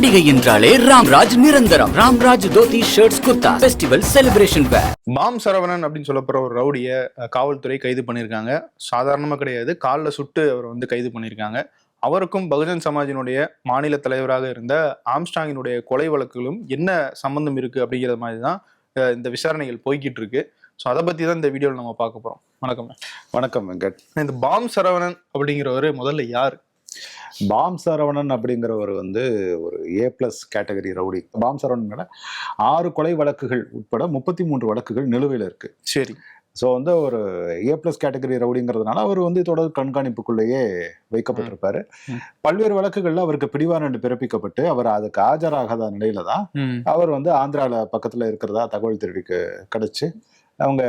பண்டிகை என்றாலே ராம்ராஜ் நிரந்தரம். Ramraj dhoti shirts kurta festival celebration wear Bomb Saravanan அப்படின்னு சொல்லப்படுற ஒரு ரவுடியை காவல்துறை கைது பண்ணியிருக்காங்க. சாதாரணமாக கிடையாது. காலில் சுட்டு அவர் வந்து கைது பண்ணியிருக்காங்க. அவருக்கும் பகுஜன் சமாஜினுடைய மாநில தலைவராக இருந்த ஆம்ஸ்டாங்கினுடைய கொலை வழக்குகளும் என்ன சம்பந்தம் இருக்கு அப்படிங்கிற மாதிரி தான் இந்த விசாரணைகள் போய்கிட்டு இருக்கு. ஸோ அதை பற்றி தான் இந்த வீடியோவில் நம்ம பார்க்க போகிறோம் வணக்கம். வணக்கம் வெங்கட். இந்த பாம் சரவணன் அப்படிங்கிறவர் முதல்ல யார்? பாம் சரவணன் அப்படிங்கிறவர் வந்து ஒரு A plus category rowdy. Bomb Saravanan மேல ஆறு கொலை வழக்குகள் உட்பட முப்பத்தி மூன்று வழக்குகள் நிலுவையில் இருக்கு. சரி. ஸோ வந்து ஒரு ஏ பிளஸ் கேட்டகரி ரவுடிங்கிறதுனால அவர் வந்து தொடர் கண்காணிப்புக்குள்ளேயே வைக்கப்பட்டிருப்பாரு. பல்வேறு வழக்குகள்ல அவருக்கு பிடிவாரண்டு பிறப்பிக்கப்பட்டு அவர் அதுக்கு ஆஜராகாத நிலையில தான் அவர் வந்து ஆந்திரால பக்கத்துல இருக்கிறதா தகவல் திருடிக்கு கிடைச்சு. அவங்க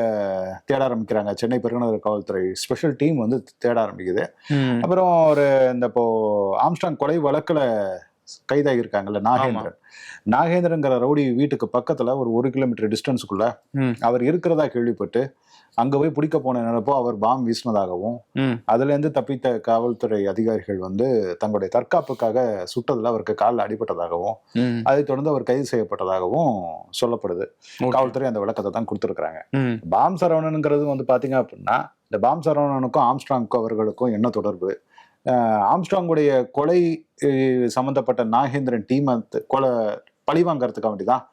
தேட ஆரம்பிக்கிறாங்க. சென்னை பெருநகர காவல்துறை ஸ்பெஷல் டீம் வந்து தேட ஆரம்பிக்குது. அப்புறம் ஒரு இந்த இப்போ ஆம்ஸ்டாங் கொலை வழக்குல கைதாகி இருக்காங்கல்ல நாகேந்திரன். நாகேந்திரங்கிற ரவுடி வீட்டுக்கு பக்கத்துல ஒரு ஒரு கிலோமீட்டர் டிஸ்டன்ஸுக்குள்ள. அவர் இருக்கிறதா கேள்விப்பட்டு அங்க போய் பிடிக்க போன நினைப்போ அவர் பாம் வீசினதாகவும். அதுல இருந்து தப்பித்த காவல்துறை அதிகாரிகள் வந்து தங்களுடைய தற்காப்புக்காக சுட்டதுல அவருக்கு காலில் அடிபட்டதாகவும் அதைத் தொடர்ந்து அவர் கைது செய்யப்பட்டதாகவும் சொல்லப்படுது. காவல்துறை அந்த விளக்கத்தை தான் கொடுத்துருக்காங்க பாம் சரவணனுங்கிறது வந்து பாத்தீங்க அப்படின்னா இந்த பாம் சரவணனுக்கும் ஆம்ஸ்ட்ராங்க்கும் அவர்களுக்கும் என்ன தொடர்பு? அஹ் ஆம்ஸ்ட்ராங்குடைய கொலை அஹ், சம்பந்தப்பட்ட நாகேந்திரன் டீம் கொலை பழி வாங்கறதுக்காக வேண்டி தான்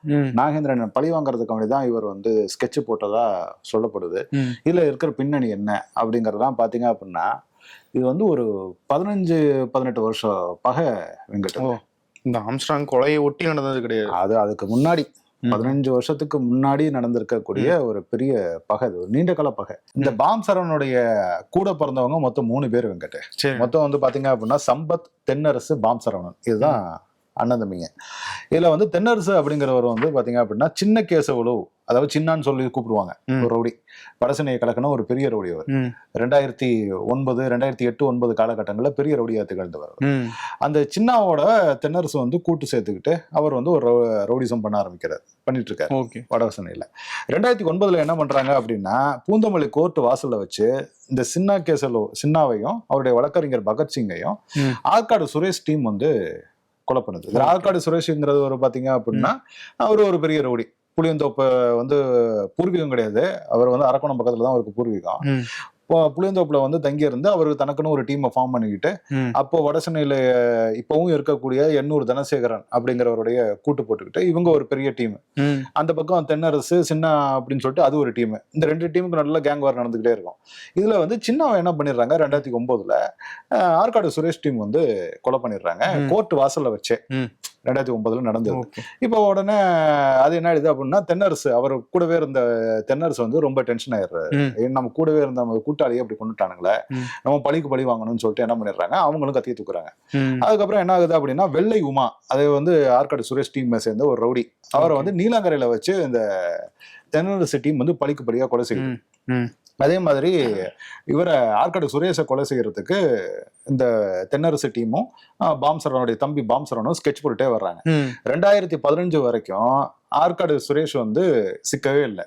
நாகேந்திரன் பழி வாங்கறதுக்காக வேண்டி தான் இவர் வந்து ஸ்கெட்ச் போட்டதா சொல்லப்படுது. இதுல இருக்கிற பின்னணி என்ன அப்படிங்கறதெல்லாம் பாத்தீங்க அப்படின்னா இது வந்து ஒரு பதினஞ்சு பதினெட்டு வருஷம் பகை வெங்கட். இந்த ஆம்ஸ்டாங் கொலையை ஒட்டி நடந்தது கிடையாது. அது அதுக்கு முன்னாடி. பதினஞ்சு வருஷத்துக்கு முன்னாடி நடந்திருக்கக்கூடிய ஒரு பெரிய பகை இது ஒரு நீண்ட கால பகை. இந்த பாம் சரவனுடைய கூட பிறந்தவங்க மொத்தம் மூணு பேர் வெங்கட் சரி. மொத்தம் வந்து பாத்தீங்க அப்படின்னா சம்பத் தென்னரசு பாம் சரவணன் இதுதான் அண்ணன் தம்பிங்க இதுல வந்து தென்னரசு அப்படிங்கிறவர் வந்து பாத்தீங்க அப்படின்னா சின்ன கேசவலு அதாவது சின்னான்னு சொல்லி கூப்பிடுவாங்க. ஒரு ரவுடி வடசென்னையை கலக்கின ஒரு பெரிய ரவுடி அவர். ரெண்டாயிரத்தி ஒன்பது ரெண்டாயிரத்தி எட்டு ஒன்பது காலகட்டங்களில் பெரிய ரவுடியா திகழ்ந்தவர். அந்த சின்னாவோட தென்னரசு வந்து கூட்டு சேர்த்துக்கிட்டு அவர் வந்து ஒரு ரவு- ரவுடிசம் பண்ண ஆரம்பிக்கிறார் பண்ணிட்டு இருக்காரு ஓகே வடவசனையில் ரெண்டாயிரத்தி ஒன்பதுல என்ன பண்றாங்க அப்படின்னா பூந்தமல்லி கோர்ட் வாசல்ல வச்சு இந்த சின்னா கேசலோ சின்னாவையும் அவருடைய வழக்கறிஞர் பகத்சிங்கையும். ஆற்காடு சுரேஷ் டீம் வந்து கொலை பண்ணுது. ஆற்காடு சுரேஷ்ங்கிறது ஒரு பாத்தீங்க அப்படின்னா அவர் ஒரு பெரிய ரவுடி. புளியந்தோப்பு வந்து பூர்வீகம் கிடையாது. அவர் வந்து அரக்கோணம் பக்கத்துல தான் அவருக்கு பூர்வீகம். புளியந்தோப்புல வந்து தங்கி இருந்து அவர் தனக்குன்னு ஒரு டீமை ஃபார்ம் பண்ணிக்கிட்டு. அப்போ வடசென்னையில இப்பவும் இருக்கக்கூடிய எண்ணூர் தனசேகரன் அப்படிங்கிறவருடைய கூட்டு போட்டுக்கிட்டு இவங்க ஒரு பெரிய டீம். அந்த பக்கம் தென்னரசு சின்ன அப்படின்னு சொல்லிட்டு அது ஒரு டீம் இந்த ரெண்டு டீமுக்கு நல்ல கேங் வார் நடந்துகிட்டே இருக்கும் இதுல வந்து சின்னவன் என்ன பண்ணிடுறாங்க ரெண்டாயிரத்தி ஒன்பதுல ஆற்காடு சுரேஷ் டீம் வந்து கொலை பண்ணிடுறாங்க. கோர்ட் வாசல்ல வச்சு. ரெண்டாயிரத்தி ஒன்பதுல நடந்தது இப்போ உடனே அது என்ன ஆயிடுது அப்படின்னா தென்னரசு அவர் கூடவே இருந்த தென்னரசு வந்து ரொம்ப டென்ஷன் ஆயிடுறாரு நம்ம கூடவே இருந்த நம்ம கூட்டாளியே அப்படி கொண்டுட்டானுங்களே. நம்ம பழிக்கு பழி வாங்கணும்னு சொல்லிட்டு என்ன பண்ணிடுறாங்க அவங்களும் கத்திய தூக்குறாங்க. அதுக்கப்புறம் என்ன ஆகுது அப்படின்னா வெள்ளை உமா அது வந்து ஆற்காடு சுரேஷ் டீம் சேர்ந்த ஒரு ரவுடி அவரை. வந்து நீலாங்கரையில வச்சு இந்த தென்னரசு டீம் வந்து பழிக்கு பழியா கொலை செய்யுது. அதே மாதிரி இவரை ஆற்காடு சுரேஷை கொலை செய்யறதுக்கு இந்த தென்னரசு டீமும் பாம்சரனுடைய தம்பி பாம்சரனும் ஸ்கெட்ச் போட்டுட்டே வர்றாங்க. ரெண்டாயிரத்தி பதினஞ்சு வரைக்கும் ஆற்காடு சுரேஷ் வந்து சிக்கவே இல்லை.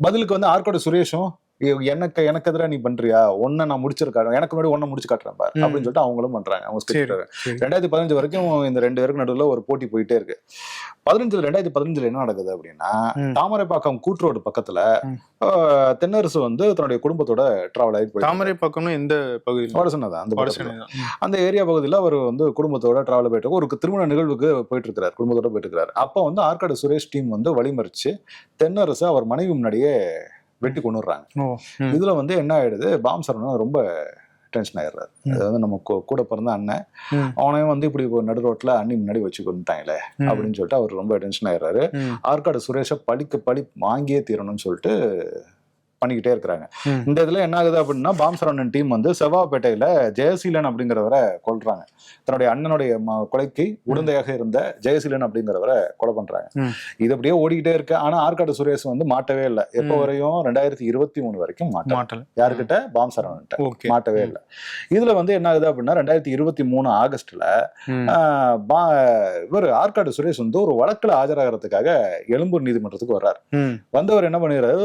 பதிலுக்கு வந்து ஆற்காடு சுரேஷும் "ஐயோ, எனக்கு எனக்கு எதிராக நீ பண்றியா? ஒன்ன நான் முடிச்சிருக்காரு எனக்கு முன்னாடி ஒன்ன முடிச்சு காட்டுறேன் பாரு. அப்படின்னு சொல்லிட்டு அவங்களும் பண்றாங்க. அவங்க. ரெண்டாயிரத்தி பதினஞ்சு வரைக்கும் இந்த ரெண்டு பேருக்கு நடுவுல ஒரு போட்டி போயிட்டே இருக்கு. பதினஞ்சுல ரெண்டாயிரத்தி பதினஞ்சுல என்ன நடக்குது அப்படின்னா. தாமரைப்பாக்கம் கூட்ரோடு பக்கத்துல தென்னரசு வந்து தன்னுடைய குடும்பத்தோட டிராவல் ஆயிட்டு போயிட்டு தாமரை பக்கம்னு எந்த பகுதியில்? வடசனதான் அந்த. அந்த ஏரியா பகுதியில் அவர் வந்து குடும்பத்தோட டிராவல் போயிட்டு. ஒரு திருமண நிகழ்வுக்கு போயிட்டு இருக்கிறார் குடும்பத்தோட போயிட்டு இருக்கிறார். அப்போ வந்து ஆற்காடு சுரேஷ் டீம் வந்து வழிமறிச்சு தென்னரசு அவர் மனைவி முன்னாடியே வெட்டி கொண்டுடுறாங்க. இதுல வந்து என்ன ஆயிடுது பாம் சரவணன் ரொம்ப டென்ஷன் ஆயிடுறாரு ம். அது வந்து நம்ம கூட பிறந்த அண்ணன். அவனையும் வந்து இப்படி நடு ரோட்ல அண்ணி முன்னாடி வச்சு கொண்டுட்டாங்களே. அப்படின்னு சொல்லிட்டு அவர் ரொம்ப டென்ஷன் ஆயிடுறாரு. ஆற்காடு சுரேஷை பழிக்கு பழி வாங்கியே தீரணும்னு சொல்லிட்டு பண்ணிக்கிட்டே இருக்கிறாங்க. இந்த இதுல என்ன ஆகுது அப்படின்னா பாம் சரவணன் டீம் வந்து செவ்வாப்பேட்டையில ஜெயசீலன் அப்படிங்கிறவரை கொல்றாங்க. தன்னுடைய அண்ணனுடைய கொலைக்கு உடந்தையாக இருந்த ஜெயசீலன் அப்படிங்கிறவரை கொலை பண்றாங்க. இது அப்படியே ஓடிக்கிட்டே இருக்கு. ஆனா ஆற்காடு சுரேஷ் வந்து மாட்டவே இல்லை. எப்போ. வரையும் ரெண்டாயிரத்தி இருபத்தி மூணு வரைக்கும் மாட்டல. யாருக்கிட்ட பாம் சரவணன்ட்ட ஓகே. மாட்டவே இல்லை. இதுல வந்து என்ன ஆகுது அப்படின்னா ரெண்டாயிரத்தி இருபத்தி மூணு ஆகஸ்ட்ல இவர் ஆற்காடு சுரேஷ் வந்து ஒரு வழக்குல ஆஜராகிறதுக்காக எழும்பூர் நீதிமன்றத்துக்கு வர்றாரு. வந்தவர் என்ன பண்ணிடுறாரு?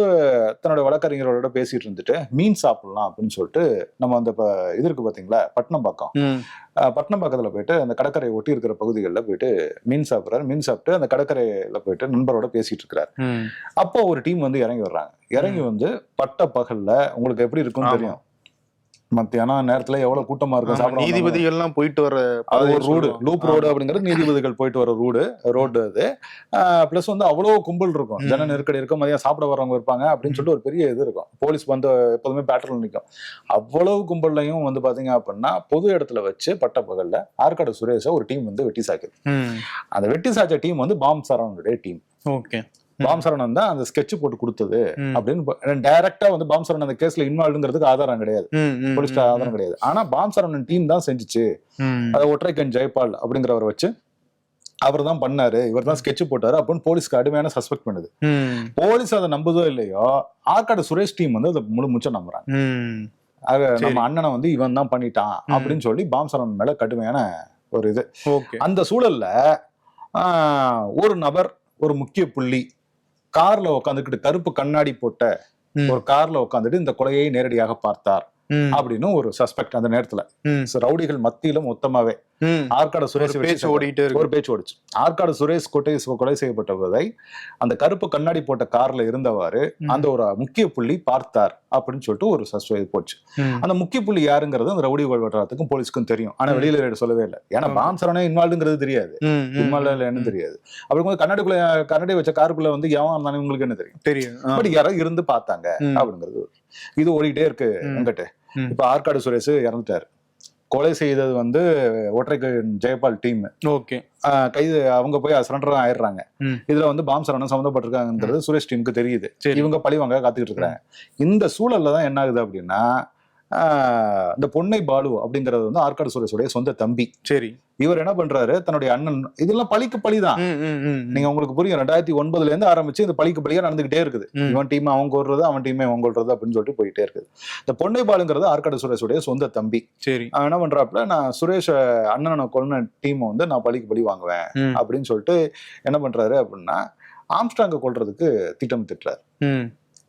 தன்னுடைய வழக்கறிஞர் வழக்கறிஞரோட பேசிட்டு இருந்துட்டு மீன் சாப்பிடலாம் அப்படின்னு சொல்லிட்டு நம்ம அந்த இப்ப இது இருக்கு பாத்தீங்களா? பட்டினம்பாக்கம். ம். அஹ் பட்டினப்பாக்கத்துல போயிட்டு அந்த கடற்கரை ஒட்டி இருக்கிற பகுதிகளில் போயிட்டு மீன் சாப்பிட்றாரு. மீன் சாப்பிட்டு அந்த கடற்கரையில போயிட்டு நண்பரோட பேசிட்டு இருக்கிறாரு. அப்போ ஒரு டீம் வந்து இறங்கி வர்றாங்க. இறங்கி வந்து பட்ட பகல்ல உங்களுக்கு எப்படி இருக்கும்னு. தெரியும்? மத்தியானம் நேரத்துல எவ்வளவு கூட்டமா இருக்கும் வந்தவங்க. நீதிபதிகள்லாம் போயிட்டு வர அது ஒரு பாதையை ரூடு. லூப் ரோடு அப்படிங்கிறது நீதிபதிகள் போயிட்டு வர ரூடு ரோடு அது. பிளஸ் வந்து அவ்வளோ கும்பல் இருக்கும். ஜன நெருக்கடி இருக்கும். மதியம் சாப்பிட வரவங்க இருப்பாங்க அப்படின்னு சொல்லிட்டு ஒரு பெரிய இது இருக்கும். போலீஸ் வந்து எப்போதுமே பேட்டர்ல நிற்கும் அவ்வளவு கும்பல்லையும் வந்து பாத்தீங்க அப்படின்னா பொது இடத்துல வச்சு பட்ட பகல்ல ஆற்காடு சுரேஷை ஒரு டீம் வந்து வெட்டி சாக்குது. அந்த வெட்டி சாச்ச டீம் வந்து பாம் சரவணுடைய டீம் ஓகே. பாம் சரவணன் தான் அந்த ஸ்கெட்ச் போட்டு கொடுத்தது. அப்படின்னு டைரக்டா வந்து பாம் சரவணன் அந்த கேஸ்ல இன்வால்வ்ங்கிறதுக்கு ஆதாரம் கிடையாது. போலீஸ் ஆதாரம் கிடையாது. ஆனா பாம் சரவணன் டீம் தான் செஞ்சுச்சு. அதை ஒற்றைக்கண் ஜெயபால் அப்படிங்கிறவரை வச்சு அவர் தான் பண்ணாரு. இவர் தான் ஸ்கெட்ச் போட்டாரு அப்படின்னு போலீஸ்க்கு கடுமையான சஸ்பெக்ட் பண்ணுது. போலீஸ் அதை நம்புதோ இல்லையோ ஆற்காடு சுரேஷ் டீம் வந்து அதை முழு முச்சம் நம்புறாங்க. நம்ம அண்ணனை வந்து இவன் தான் பண்ணிட்டான். அப்படின்னு சொல்லி பாம் சரவணன் மேல கடுமையான ஒரு இது. அந்த சூழல்ல ஒரு நபர் ஒரு முக்கிய புள்ளி கார்ல உட்காந்துக்கிட்டு கருப்பு கண்ணாடி போட்ட. ஒரு கார்ல உட்காந்துட்டு இந்த கொலையை நேரடியாக பார்த்தார் அப்படின்னு ஒரு சஸ்பெக்ட் அந்த நேரத்துல. ரவுடிகள் மத்தியில மொத்தமாவே. ஆற்காடு சுரேஷ் பேச்சு ஓடிட்டே ஒரு பேச்சு ஓடிச்சு. ஆற்காடு சுரேஷ் கொட்டை கொலை செய்யப்பட்டதை அந்த கருப்பு கண்ணாடி போட்ட கார்ல இருந்தவாறு. அந்த ஒரு முக்கிய புள்ளி பார்த்தார் அப்படின்னு சொல்லிட்டு ஒரு சஸ்பெ போச்சு. அந்த முக்கிய புள்ளி யாருங்கிறது அந்த ரவுடி வட்டாரத்துக்கும் போலீஸ்க்கும் தெரியும். ஆனா. வெளியில சொல்லவே இல்லை. ஏன்னா. பாம் சரணே இன்வால்வ்ங்கிறது தெரியாது. இன்வால்வ் ம். தெரியாது. அப்படிங்கும்போது கண்ணாடிக்குள்ள கண்ணாடி வச்ச காருக்குள்ள வந்து எவன் உங்களுக்கு என்ன தெரியும்? தெரியும். பட் யாரோ இருந்து பார்த்தாங்க. அப்படிங்கிறது இது ஓடிட்டே இருக்கு. எங்கிட்ட. இப்ப ஆற்காடு சுரேஷ் இறந்துட்டாரு. கொலை செய்தது வந்து ஒற்றைக்கு ஜெயபால் டீம். ஓகே. கைது அவங்க போய் சரண்டர் ஆயிடுறாங்க. இதுல வந்து பாம் சரணம் சம்மந்தப்பட்டிருக்காங்கிறது சுரேஷ் டீமுக்கு தெரியுது. இவங்க பழி வாங்க காத்துக்கிட்டு இருக்காங்க இந்த சூழல்ல தான் என்ன ஆகுது அப்படின்னா இந்த பொன்னை பாலு அப்படிங்கிறது வந்து ஆற்காடு சுரேஷுடைய சொந்த தம்பி. சரி. இவர் என்ன பண்றாரு? தன்னுடைய அண்ணன் இதெல்லாம் பழிக்கு பழிதான். நீங்க உங்களுக்கு புரியும் ரெண்டாயிரத்தி ஒன்பதுல இருந்து ஆரம்பிச்சு இந்த பழிக்கு பழியா நடந்துகிட்டே இருக்குது. இவன் டீம் அவன் கொள்றது அவன் டீம் அவன் கொள்றது அப்படின்னு சொல்லிட்டு போயிட்டே இருக்குது. இந்த பொன்னை பாலுங்கிறது ஆற்காடு சுரேஷுடைய சொந்த தம்பி. சரி. அவன் என்ன பண்றாப்புல நான் சுரேஷ் அண்ணனை கொல்ல டீமை வந்து நான் பழிக்கு பழி வாங்குவேன் அப்படின்னு சொல்லிட்டு என்ன பண்றாரு அப்படின்னா ஆம்ஸ்டாங்க கொல்றதுக்கு திட்டம் திட்டுறாரு.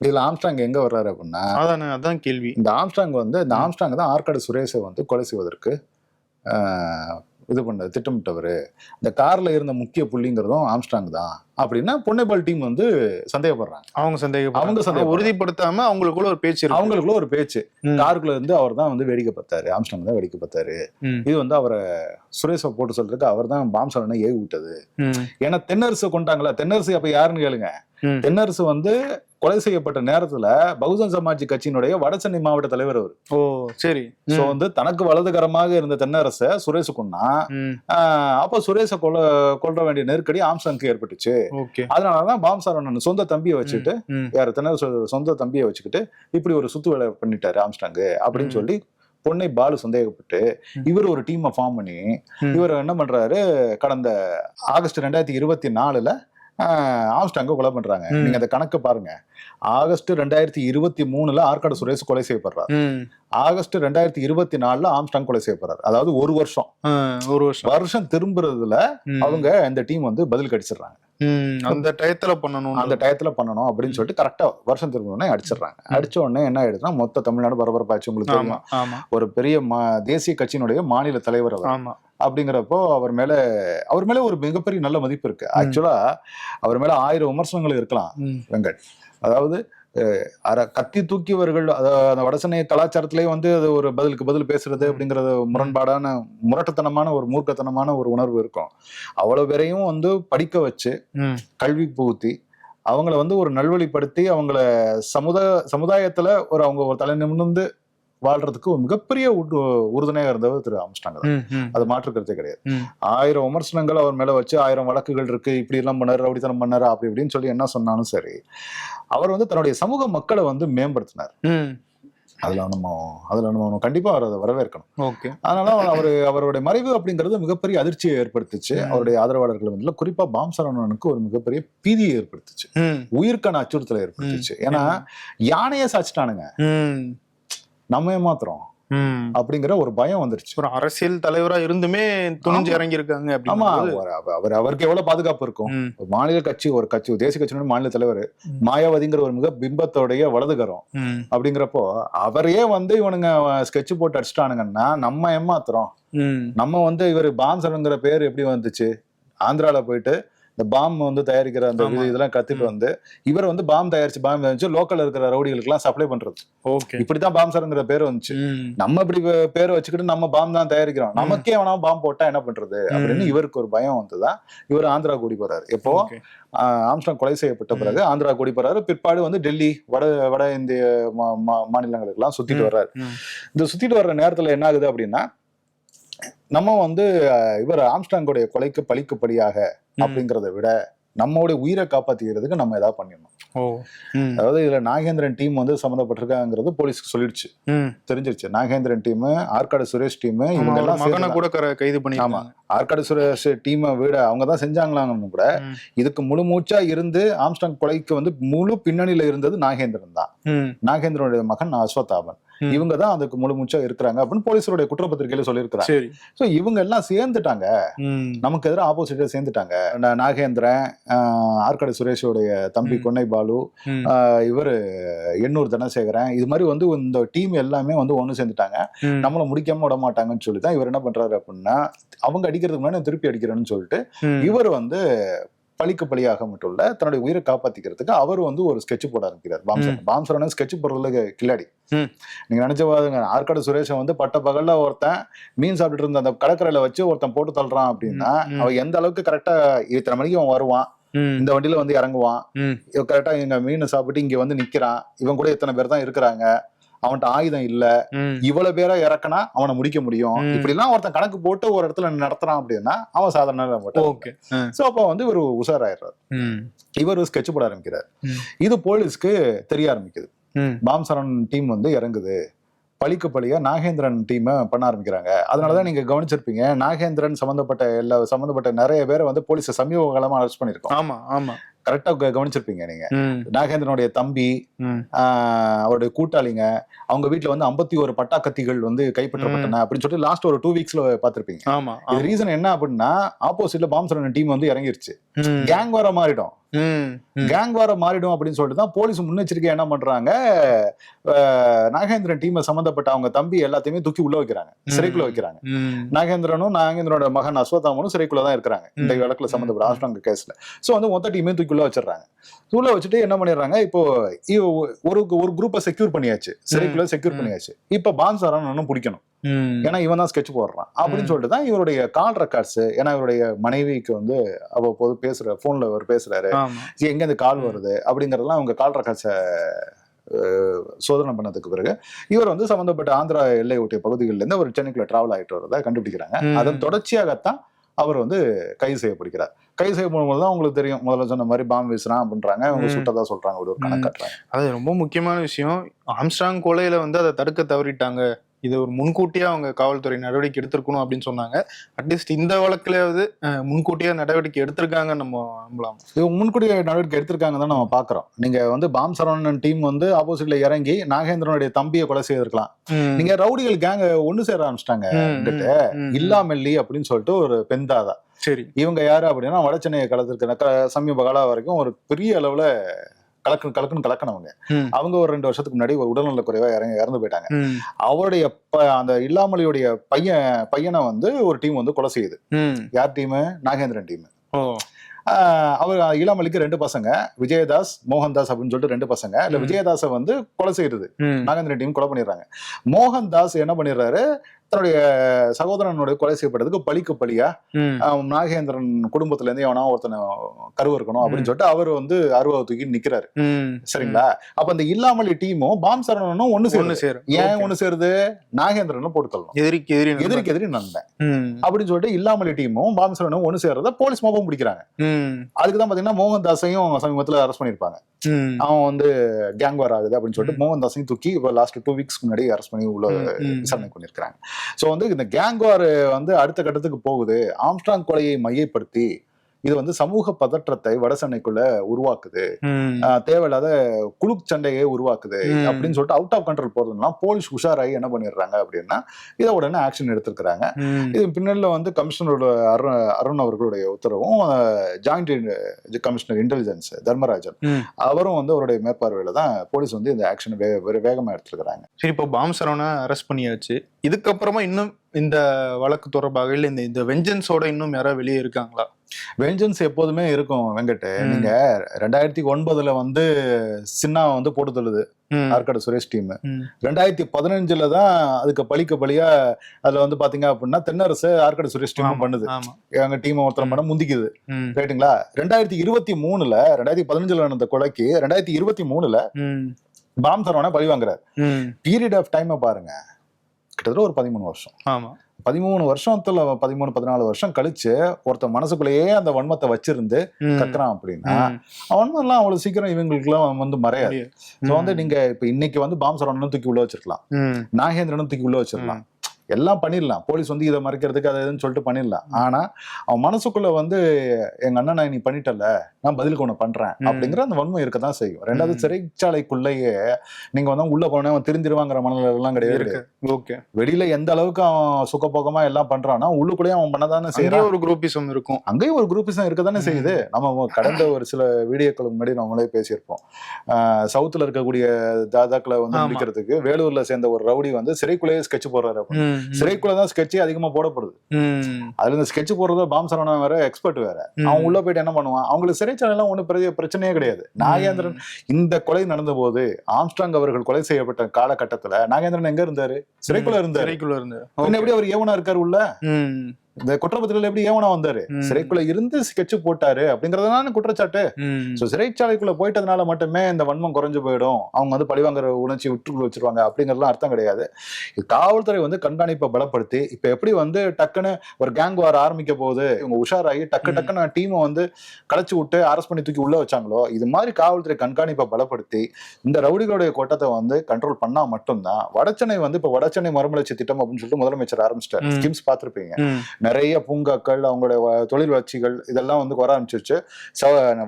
இதுல ஆம்ஸ்டாங் எங்க வர்றாரு அப்படின்னா அதானே அதான் கேள்வி. இந்த ஆம்ஸ்டாங் வந்து இந்த ஆம்ஸ்டாங் தான் ஆற்காடு சுரேஷை வந்து கொலை செய்வதற்கு ஆஹ், இது பண்ண திட்டமிட்டவர். இந்த கார்ல இருந்த முக்கிய புள்ளிங்கிறதும் ஆம்ஸ்டாங் தான். அப்படின்னா பொன்னைபால் டீம் வந்து சந்தேகப்படுறாங்க. அவங்க சந்தேகம் அவங்க சந்தேகப்படுறாங்க. உறுதிப்படுத்தாம அவங்களுக்குள்ள ஒரு பேச்சு அவங்களுக்குள்ள ஒரு பேச்சு. காருக்குள்ள இருந்து அவர் தான் வந்து வேடிக்கை பார்த்தாரு. ஆம்ஸ்டாங் தான் வேடிக்கை பார்த்தாரு. இது வந்து அவரை சுரேஷை போட்டு சொல்றதுக்கு அவர் தான் பாம்சரனை ஏவி விட்டது. ஏன்னா தென்னரசு கொண்டாங்களா தென்னரசு அப்ப யாருன்னு கேளுங்க. தென்னரசு வந்து கொலை செய்யப்பட்ட நேரத்துல பகுஜன் சமாஜ் கட்சியினுடைய வடசென்னை மாவட்ட தலைவர் அவர். ஓ சரி. சோ வந்து தனக்கு வலதுகரமாக இருந்த தென்னரச சுரேஷ் கொன்னா ம், ஆஹ் அப்ப சுரேஷை கொல்ல கொல்ற வேண்டிய நெருக்கடி ஆம்சாங்க்கு ஏற்பட்டுச்சு. அதனாலதான் பாம் சரவணன் சொந்த தம்பியை வச்சுட்டு யார் தென்னரசு சொந்த தம்பியை வச்சுக்கிட்டு இப்படி ஒரு சுத்து வேலை பண்ணிட்டாரு ஆம்ஸ்டாங்கு அப்படின்னு. சொல்லி பொன்னை பாலு சந்தேகப்பட்டு. இவர் ஒரு டீமை ஃபார்ம் பண்ணி. இவர் என்ன பண்றாரு கடந்த ஆகஸ்ட் ரெண்டாயிரத்தி இருபத்தி நாலுல ஆம்ஸ்டாங்க கொலை பண்றாங்க. நீங்க அந்த கணக்கு பாருங்க. ஆகஸ்ட் ரெண்டாயிரத்தி இருபத்தி மூணுல ஆற்காடு சுரேஷ் கொலை செய்யப்படுறாரு. ஆகஸ்ட் ரெண்டாயிரத்தி இருபத்தி நாலுல ஆம்ஸ்டாங் கொலை செய்யப்படுறாரு. அதாவது ஒரு வருஷம். ஒரு வருஷம். வருஷம் திரும்புறதுல அவங்க இந்த டீம் வந்து பதில் கடிச்சிடுறாங்க. அந்த டயத்துல பண்ணணும் அந்த டயத்துல பண்ணணும் அப்படின்னு சொல்லிட்டு கரெக்டா வருஷம் திரும்பினோடனே அடிச்சிடுறாங்க. ம். அடிச்ச உடனே என்ன ஆயிடுதுன்னா மொத்த தமிழ்நாடு பரபரப்பாச்சு உங்களுக்கு தெரியும். ஒரு பெரிய தேசிய கட்சியினுடைய மாநில தலைவர் அவர். அப்படிங்கிறப்போ அவர் மேல அவர் மேல ஒரு மிகப்பெரிய நல்ல மதிப்பு இருக்கு. ஆக்சுவலா அவர் மேல ஆயிரம் விமர்சனங்கள் இருக்கலாம் வெங்கட். அதாவது கத்தி தூக்கியவர்கள் அந்த வடசென்னை கலாச்சாரத்திலே வந்து அது ஒரு பதிலுக்கு பதில் பேசுறது. அப்படிங்கிறது முரண்பாடான முரட்டுத்தனமான ஒரு மூர்க்கத்தனமான ஒரு உணர்வு இருக்கும். அவ்வளவு பேரையும் வந்து படிக்க வச்சு கல்வி புகுத்தி அவங்கள வந்து ஒரு நல்வழிப்படுத்தி அவங்கள சமுதாய சமுதாயத்துல ஒரு அவங்க ஒரு தலை நிமிர்ந்து வாழ்றதுக்கு ஒரு மிகப்பெரிய உறுதுணையா இருந்தவர் திரு ஆம்ஸ்டாங் தான். ம், ம், அது மாற்று கருத்தே கிடையாது. ஆயிரம் விமர்சனங்கள் அவர் மேல வச்சு ஆயிரம் வழக்குகள் இருக்கு இப்படி எல்லாம் பண்ணாரு ரவுடித்தனம் பண்ணாரு அப்படி இப்படின்னு சொல்லி என்ன சொன்னாலும் சரி அவர் வந்து தன்னுடைய சமூக மக்களை வந்து மேம்படுத்தினார். அதுல நம்ம அதுல நம்ம கண்டிப்பா அவர் அதை வரவேற்கணும். ஓகே. அதனால அவர் அவருடைய மறைவு அப்படிங்கிறது மிகப்பெரிய அதிர்ச்சியை ஏற்படுத்துச்சு. அவருடைய ஆதரவாளர்கள் வந்து குறிப்பா பாம் சரவணனுக்கு ஒரு மிகப்பெரிய பீதியை ஏற்படுத்துச்சு. உயிர்க்கான அச்சுறுத்தலை ஏற்படுத்துச்சு. ஏன்னா யானையை சாச்சிட்டானுங்க. நம்ம ஏமாத்துறோம். அப்படிங்கிற ஒரு பயம் வந்துருச்சு. ஒரு அரசியல் தலைவரா இருந்துமே துணிஞ்சு. இறங்கி இருக்காங்க ஆமா அவர் அவர்- அவர் அவருக்கு எவ்வளவு பாதுகாப்பு இருக்கும்? மாநில கட்சி ஒரு கட்சி தேசிய கட்சியினுடைய மாநில தலைவர். மாயாவதிங்கிற ஒரு மிக பிம்பத்தோடைய வலதுகரம் அப்படிங்கிறப்போ அவரையே வந்து இவனுங்க ஸ்கெட்ச் போட்டு அடிச்சிட்டானுங்கன்னா நம்ம ஏமாத்துறோம். நம்ம வந்து இவர் பாம்சருங்கிற பேர் எப்படி வந்துச்சு? ஆந்திரால போயிட்டு இந்த பாம் வந்து தயாரிக்கிற அந்த இதெல்லாம் கத்துட்டு. வந்து இவர் வந்து பாம் தயாரிச்சு பாம் தயாரிச்சு லோக்கல்ல இருக்கிற ரவுடிகளுக்கு எல்லாம் சப்ளை பண்றது. ஓகே. இப்படித்தான் பாம் சருங்கிற பேர் வந்துச்சு. நம்ம இப்படி பேர் வச்சுக்கிட்டு நம்ம பாம் தான் தயாரிக்கிறோம். நமக்கே வேணா பாம் போட்டா என்ன பண்றது? அப்படின்னு இவருக்கு ஒரு பயம் வந்துதான் இவர் ஆந்திரா கூடி போறாரு. எப்போ ஆம்ஸ்டாங் கொலை செய்யப்பட்ட. பிறகு ஆந்திரா கூடி போறாரு. பிற்பாடு வந்து டெல்லி வட வட இந்திய மாநிலங்களுக்கு எல்லாம் சுத்திட்டு. வர்றாரு. இந்த சுத்திட்டு வர்ற நேரத்துல என்ன ஆகுது அப்படின்னா நம்ம வந்து இவர் ஆம்ஸ்டாங்கோடைய கொலைக்கு பழிக்குப்படியாக அப்படிங்கிறத விட நம்மளுடைய உயிரை காப்பாத்திக்கிறதுக்கு நம்ம ஏதாவது பண்ணிடணும். அதாவது இதுல நாகேந்திரன் டீம் வந்து சம்மந்தப்பட்டிருக்காங்கிறது போலீஸ்க்கு சொல்லிடுச்சு. தெரிஞ்சிருச்சு. நாகேந்திரன் டீம் ஆற்காடு சுரேஷ் டீம் இவங்க எல்லாம் கூட கைது பண்ணி ஆமா. ஆற்காடு சுரேஷ் டீமை விட அவங்க தான் செஞ்சாங்களாங்கன்னு கூட இதுக்கு முழு மூச்சா இருந்து ஆம்ஸ்டாங் கொலைக்கு வந்து முழு பின்னணியில இருந்தது நாகேந்திரன் தான். நாகேந்திரனுடைய மகன் அஸ்வத்தாபன். இவங்க தான் அதுக்கு முழு மூச்சா இருக்கிறாங்க அப்படின்னு போலீஸருடைய குற்றப்பத்திரிகையில சொல்லியிருக்கிறாங்க. சோ இவங்க எல்லாம் சேர்ந்துட்டாங்க. நமக்கு எதிராக ஆப்போசிட்டா சேர்ந்துட்டாங்க. நாகேந்திரன் ஆற்காடு சுரேஷோடைய தம்பி. கொன்னை பாலு இவரு எண்ணூர் தனசேகரன். இது மாதிரி வந்து இந்த டீம் எல்லாமே வந்து ஒண்ணு சேர்ந்துட்டாங்க. நம்மள முடிக்காம விட மாட்டாங்கன்னு சொல்லி தான் இவர் என்ன பண்றாரு அப்படின்னா அவங்க அடிக்கிறதுக்கு முன்னாடி நான் திருப்பி அடிக்கிறேன்னு சொல்லிட்டு. இவர் வந்து பழிக்கு பழியாக மட்டும் இல்ல தன்னுடைய உயிரை காப்பாத்திக்கிறதுக்கு அவர் வந்து ஒரு ஸ்கெட்ச் போட ஆரம்பிக்கிறார். பாம்சரன் பாம்சரன் ஸ்கெட்ச் போடுறதுல கில்லாடி. நீங்க நினைச்ச பாருங்க ஆற்காடு சுரேஷன் வந்து பட்ட பகல்ல ஒருத்தன் மீன் சாப்பிட்டுட்டு இருந்த அந்த கடற்கரையில வச்சு ஒருத்தன் போட்டு தள்ளுறான் அப்படின்னா. அவன் எந்த அளவுக்கு கரெக்டா இத்தனை மணிக்கு அவன் வருவான். இந்த வண்டியில வந்து இறங்குவான். கரெக்டா இங்க மீன் சாப்பிட்டு இங்க வந்து நிக்கிறான். இவன் கூட இத்தனை பேர் தான் இருக்கிறாங்க? அவன்கிட்ட ஆயுதம் இல்ல. இவ்வளவு பேரை இறக்குனா அவனை முடிக்க முடியும். இப்படி எல்லாம் ஒருத்தன் கணக்கு போட்டு ஒரு இடத்துல நடத்துறான் அப்படின்னா அவன் சாதாரண ஓகே. சோ அப்ப வந்து இவர் உஷாராயிடுறாரு. இவர் ஸ்கெட்ச் போட ஆரம்பிக்கிறார். இது போலீஸ்க்கு தெரிய ஆரம்பிக்குது. ம். பாம்சரன் டீம் வந்து இறங்குது. பழிக்கு பழியா நாகேந்திரன் டீமை பண்ண ஆரம்பிக்கிறாங்க. அதனாலதான் நீங்க கவனிச்சிருப்பீங்க நாகேந்திரன் சம்பந்தப்பட்ட எல்லா சம்பந்தப்பட்ட நிறைய பேரை வந்து போலீஸ் சமீப காலமா அரெஸ்ட் பண்ணிருக்கோம் ஆமா ஆமா. கரெக்டா கவனிச்சிருப்பீங்க நீங்க. நாகேந்திரனுடைய தம்பி அவருடைய கூட்டாளிங்க அவங்க வீட்டுல வந்து ஐம்பத்தி ஒரு பட்டாக்கத்திகள் வந்து கைப்பற்றப்பட்டன அப்படின்னு சொல்லிட்டு லாஸ்ட் ஒரு டூ வீக்ஸ்ல பார்த்திருப்பீங்க ஆமா இது ரீசன் என்ன அப்படின்னா ஆப்போசிட்ல பாம்சரன் டீம் வந்து இறங்கிருச்சு. கேங் வர மாறிடும். கேங் வார மாறிடும் அப்படின்னு சொல்லிட்டு தான் போலீஸ் முன்னெச்சரிக்கை என்ன பண்றாங்க? நாகேந்திரன் டீமை சம்பந்தப்பட்ட அவங்க தம்பி எல்லாத்தையுமே தூக்கி உள்ள வைக்கிறாங்க. சிறைக்குள்ள வைக்கிறாங்க. நாகேந்திரனும் நாகேந்திரனோட மகன் அஸ்வத்தாமனும் சிறைக்குள்ள தான் இருக்கிறாங்க. இந்த. வழக்குல சம்பந்தப்பட்ட ஆஸ்ட்ராங்க கேஸ்ல சோ வந்து மொத்த டீமையும் தூக்கி உள்ள வச்சிடுறாங்க. உள்ள வச்சுட்டு என்ன பண்ணிடுறாங்க? இப்போ ஒரு ஒரு குரூப்பை செக்யூர் பண்ணியாச்சு. சிறைக்குள்ள செக்யூர். பண்ணியாச்சு. இப்ப பான்சாரன் இன்னும் பிடிக்கணும். ஏன்னா இவன் தான் ஸ்கெட்ச் போடுறான் அப்படின்னு. சொல்லிட்டு தான் இவருடைய கால் ரெக்கார்ட்ஸ் ஏன்னா இவருடைய மனைவிக்கு வந்து அவ்வப்போது பேசுற போன்ல அவர் பேசுறாரு எங்க இந்த கால். வருது அப்படிங்கறதெல்லாம் அவங்க கால் ரெக்கார்ட்ஸை சோதனை பண்ணதுக்கு பிறகு இவர் வந்து சம்பந்தப்பட்ட ஆந்திரா எல்லை ஒட்டிய பகுதிகளில் இருந்து அவர் சென்னைக்குள்ள டிராவல் ஆயிட்டு வரதை கண்டுபிடிக்கிறாங்க. அதன் தொடர்ச்சியாகத்தான் அவர் வந்து கைது செய்யப்படுகிறார் கைது செய்யப்படும் போது தான் உங்களுக்கு தெரியும் முதல்ல சொன்ன மாதிரி பாம்பு வீசுறான் அப்படின்றாங்க அவங்க. சுட்டதா சொல்றாங்க ஒரு. கணக்கு அது ரொம்ப முக்கியமான விஷயம் ஆம்ஸ்ட்ராங் கொலையில வந்து அதை தடுக்க தவறிட்டாங்க இது ஒரு முன்கூட்டியே அவங்க காவல்துறை நடவடிக்கை எடுத்திருக்கணும் அப்படின்னு சொன்னாங்க. அட்லீஸ்ட் இந்த வழக்குலயாவது முன்கூட்டியே நடவடிக்கை எடுத்திருக்காங்க நம்ம நம்பலாம். இவங்க முன்கூட்டிய நடவடிக்கை எடுத்திருக்காங்க தான் நம்ம பாக்குறோம் நீங்க வந்து பாம் சரவணன் டீம் வந்து ஆப்போசிட்ல இறங்கி நாகேந்திரனுடைய தம்பியை கொலை செய்திருக்கலாம். நீங்க ரவுடிகள் கேங் ஒண்ணு சேர ஆரம்பிச்சிட்டாங்க இல்லாமல்லி அப்படின்னு சொல்லிட்டு ஒரு பெண்தாதா சரி. இவங்க யாரு அப்படின்னா வட சென்னையை கலந்துருக்க சமீப காலம் வரைக்கும் ஒரு பெரிய அளவுல கலக்கு கலக்குன்னு கலக்கினவங்க ம். அவங்க ஒரு ரெண்டு வருஷத்துக்கு முன்னாடி ஒரு உடல்நல குறைவா இறங்கி இறந்து போயிட்டாங்க. அவருடைய அந்த இல்லாமலியுடைய பையன் பையனை வந்து ஒரு டீம் வந்து கொலை செய்யுது. யார் டீம் நாகேந்திரன் டீம் அவர் இளமலிக்கு ரெண்டு பசங்க விஜயதாஸ் மோகன்தாஸ் அப்படின்னு சொல்லிட்டு ரெண்டு பசங்க இல்ல. விஜயதாஸை வந்து கொலை செய்யறது. நாகேந்திரன் டீம் கொலை பண்ணிடுறாங்க மோகன்தாஸ் என்ன பண்ணிடுறாரு தன்னுடைய சகோதரனுடைய கொலை செய்யப்பட்டதுக்கு பழிக்கு பழியா நாகேந்திரன் குடும்பத்துல இருந்து எவனா ஒருத்தனை கருவு இருக்கணும் அப்படின்னு சொல்லிட்டு அவர் வந்து அருவா தூக்கி நிக்கிறாரு. சரிங்களா அப்ப அந்த இல்லாமலி டீமும் பாம் சரவணனும் ஒண்ணு ஒண்ணு சேரும் ஏன். ஒண்ணு சேருது நாகேந்திரனும் போட்டு தள்ளணும் எதிரிக்கு எதிரி. எதிரிக்கு எதிரி ம். அப்படின்னு சொல்லிட்டு இல்லாமலி டீமும் பாம் சரவணனும் ஒண்ணு சேர்றத போலீஸ் மோபம் பிடிக்கிறாங்க ம். அதுக்கு தான் பாத்தீங்கன்னா மோகன்தாஸையும் சமீபத்துல அரெஸ்ட் பண்ணிருப்பாங்க. அவன் வந்து கேங் வார் ஆகுது அப்படின்னு சொல்லிட்டு மோகன்தாஸையும் தூக்கி இப்போ லாஸ்ட் டூ வீக்ஸ் முன்னாடி அரெஸ்ட் பண்ணி உள்ள. விசாரணை பண்ணிருக்காங்க சோ வந்து இந்த கேங் வார் வந்து அடுத்த கட்டத்துக்கு போகுது. ஆம்ஸ்டாங் கொலையை மையப்படுத்தி இது வந்து சமூக பதற்றத்தை வடசென்னைக்குள்ள உருவாக்குது. தேவையில்லாத குழு சண்டையை உருவாக்குது. அப்படின்னு சொல்லிட்டு அவுட் ஆஃப் கண்ட்ரோல் போறதுலாம் போலீஸ் உஷாராகி என்ன பண்ணிடுறாங்க அப்படின்னா இதை உடனே ஆக்ஷன் எடுத்திருக்கிறாங்க. இது பின்னணியில் வந்து கமிஷனரோட அருண் அருண் அவர்களுடைய உத்தரவும் ஜாயிண்ட் கமிஷனர் இன்டெலிஜென்ஸ் தர்மராஜன். அவரும் வந்து அவருடைய மேற்பார்வையில தான் போலீஸ் வந்து இந்த ஆக்ஷன் வேகமா எடுத்திருக்கிறாங்க. சரி இப்போ பாம் சரவணை அரெஸ்ட் பண்ணியாச்சு. இதுக்கப்புறமா இன்னும் இந்த வழக்கு தொடர்பாக இல்ல இந்த இந்த வெஞ்சன்ஸோட இன்னும் யாராவது வெளியே இருக்காங்களா? வெஞ்சன்ஸ் எப்போதுமே இருக்கும் வெங்கட். நீங்க ரெண்டாயிரத்தி ஒன்பதுல வந்து சின்னா வந்து போட்டு தள்ளுது. ஆற்காடு சுரேஷ் டீம். ரெண்டாயிரத்தி பதினஞ்சுல தான் அதுக்கு பழிக்க பழியா அதுல வந்து பாத்தீங்க அப்படின்னா தென்னரசு ஆற்காடு சுரேஷ் டீம் பண்ணுது எங்க டீம் ஒருத்தரம் பண்ண முந்திக்குது. ரைட்டுங்களா ரெண்டாயிரத்தி இருபத்தி மூணுல ரெண்டாயிரத்தி பதினஞ்சுல நடந்த கொலைக்கு ரெண்டாயிரத்தி இருபத்தி மூணுல. பாம் சரவணை பழி வாங்குறாரு. பீரியட் ஆஃப் டைமை பாருங்க கிட்டத்தட்ட ஒரு பதிமூணு வருஷம் ஆமா பதிமூணு வருஷத்துல பதிமூணு பதினாலு வருஷம் கழிச்சு ஒருத்தன் மனசுக்குள்ளேயே அந்த வன்மத்தை வச்சிருந்து. கத்துறான் அப்படின்னா எல்லாம் அவ்வளவு சீக்கிரம் இவங்களுக்குலாம் வந்து மறையாது ஸோ வந்து. நீங்க இப்ப இன்னைக்கு வந்து பாம் சரவணனும் தூக்கி உள்ள வச்சிருக்கலாம். நாகேந்திரனும் தூக்கி உள்ள வச்சிடலாம் எல்லாம் பண்ணிடலாம். போலீஸ் வந்து இதை மறைக்கிறதுக்கு அதை இதுன்னு சொல்லிட்டு பண்ணிடலாம். ஆனா அவன் மனசுக்குள்ள வந்து எங்க அண்ணன் நான் நீ பண்ணிட்டல. நான் பதிலுக்கு ஒண்ணு பண்றேன். ம். அப்படிங்கிற அந்த வன்மை இருக்கதான் செய்யும். ரெண்டாவது. சிறைச்சாலைக்குள்ளேயே நீங்க வந்து உள்ள போனே அவன் திருந்திருவாங்கிற மனநிலை எல்லாம் கிடையாது. இருக்கு. ஓகே. வெளியில எந்த அளவுக்கு அவன் சுகபோகமா எல்லாம் பண்றான்னா உள்ளுக்குள்ளேயே அவன் பண்ணதானே அங்கேயே செய்யறான் ஒரு குரூப்பிசம் இருக்கும். அங்கேயும் ஒரு குரூப்பிசம் இருக்கதானே ம். செய்யுது. நம்ம கடந்த ஒரு சில வீடியோக்களுக்கு முன்னாடி நம்மளே பேசியிருப்போம். சவுத்துல இருக்கக்கூடிய தாதாக்களை வந்து. முடிக்கிறதுக்கு வேலூர்ல சேர்ந்த ஒரு ரவுடி வந்து சிறைக்குள்ளேயே ஸ்கெட்ச் போடுறாரு. சிறைக்குள்ள தான் ஸ்கெட்சே அதிகமா போடப்படுது. அதுல இந்த ஸ்கெட்ச் போடுறத பாம் சரவணன் வேற எக்ஸ்பர்ட் வேற. அவன் உள்ள போயிட்டு என்ன பண்ணுவான்? அவங்களுக்கு சிறைச்சாலை எல்லாம் ஒண்ணும் பெரிய பிரச்சனையே கிடையாது. நாகேந்திரன் இந்த கொலை நடந்த போது ஆம்ஸ்ட்ராங் அவர்கள் கொலை செய்யப்பட்ட காலகட்டத்துல நாகேந்திரன் எங்க இருந்தாரு? சிறைக்குள்ள இருந்தாரு. சிறைக்குள்ள இருந்து பின்ன எப்படி அவர் ஏவனா இருக்காரு உள்ள. இந்த குற்றப்பத்திரிகையில எப்படி ஏவனா வந்தாரு. சிறைக்குள்ள இருந்து ஸ்கெட்ச் போட்டாரு அப்படிங்கறதுனால குற்றச்சாட்டு. சோ சிறைச்சாலைக்குள்ள போயிட்டதுனால மட்டுமே இந்த வன்மம் குறைஞ்சு போயிடும் அவங்க வந்து பழிவாங்குற உணர்ச்சி விட்டு வச்சிருவாங்க அப்படிங்கறதுலாம் அர்த்தம் கிடையாது காவல்துறை வந்து கண்காணிப்பை பலப்படுத்தி இப்ப எப்படி வந்து டக்குன்னு ஒரு கேங் வார் ஆரம்பிக்க போகுது இவங்க உஷாராகி டக்கு. டக்குன்னு டீமை வந்து களைச்சு விட்டு அரெஸ்ட் பண்ணி தூக்கி உள்ள வச்சாங்களோ இது மாதிரி காவல்துறை கண்காணிப்பை பலப்படுத்தி இந்த ரவுடிகளுடைய கோட்டத்தை வந்து கண்ட்ரோல் பண்ணா மட்டும்தான் வடச்சென்னை வந்து இப்ப வடசென்னை மறுமலர்ச்சி திட்டம் அப்படின்னு சொல்லிட்டு முதலமைச்சர் ஆரம்பிச்சிட்டாரு. ஸ்கீம்ஸ் பார்த்திருப்பீங்க ம். நிறைய பூங்காக்கள் அவங்களுடைய தொழில் வளர்ச்சிகள் இதெல்லாம் வந்து வர ஆரம்பிச்சிருச்சு.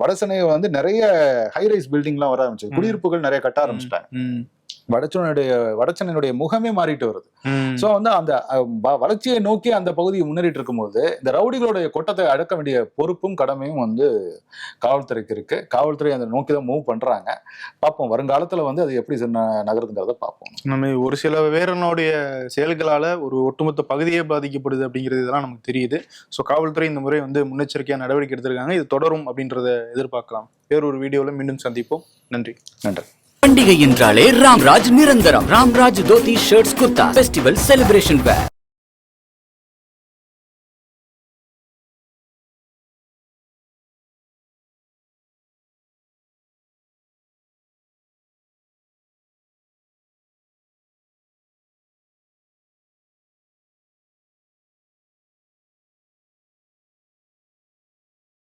வடசென்னை வந்து நிறைய ஹைரைஸ் பில்டிங்லாம் வர ஆரம்பிச்சு. குடியிருப்புகள் நிறைய கட்ட ஆரம்பிச்சிட்டாங்க. ம். வடச்சென்னையுடைய வடசென்னையுடைய முகமே மாறிட்டு வருது. சோ வந்து அந்த வளர்ச்சியை நோக்கி அந்த பகுதியை முன்னேறிட்டு இருக்கும்போது இந்த ரவுடிகளுடைய கொட்டத்தை அடக்க வேண்டிய பொறுப்பும் கடமையும் வந்து காவல்துறைக்கு இருக்கு. காவல்துறை அந்த நோக்கி தான் மூவ் பண்றாங்க. பார்ப்போம் வருங்காலத்துல வந்து அது எப்படி நகருதுங்கிறத பார்ப்போம். நம்ம ஒரு சில வேறனுடைய செயல்களால ஒரு ஒட்டுமொத்த பகுதியே பாதிக்கப்படுது அப்படிங்கிறது இதெல்லாம் நமக்கு தெரியுது. ஸோ காவல்துறை இந்த முறை வந்து முன்னெச்சரிக்கையா நடவடிக்கை எடுத்திருக்காங்க. இது தொடரும் அப்படின்றத எதிர்பார்க்கலாம். வேறொரு வீடியோல மீண்டும் சந்திப்போம். நன்றி. நன்றி. பண்டிகை என்றாலே ராம்ராஜ் நிரந்தரம். Ramraj dhoti shirts kurta festival celebration wear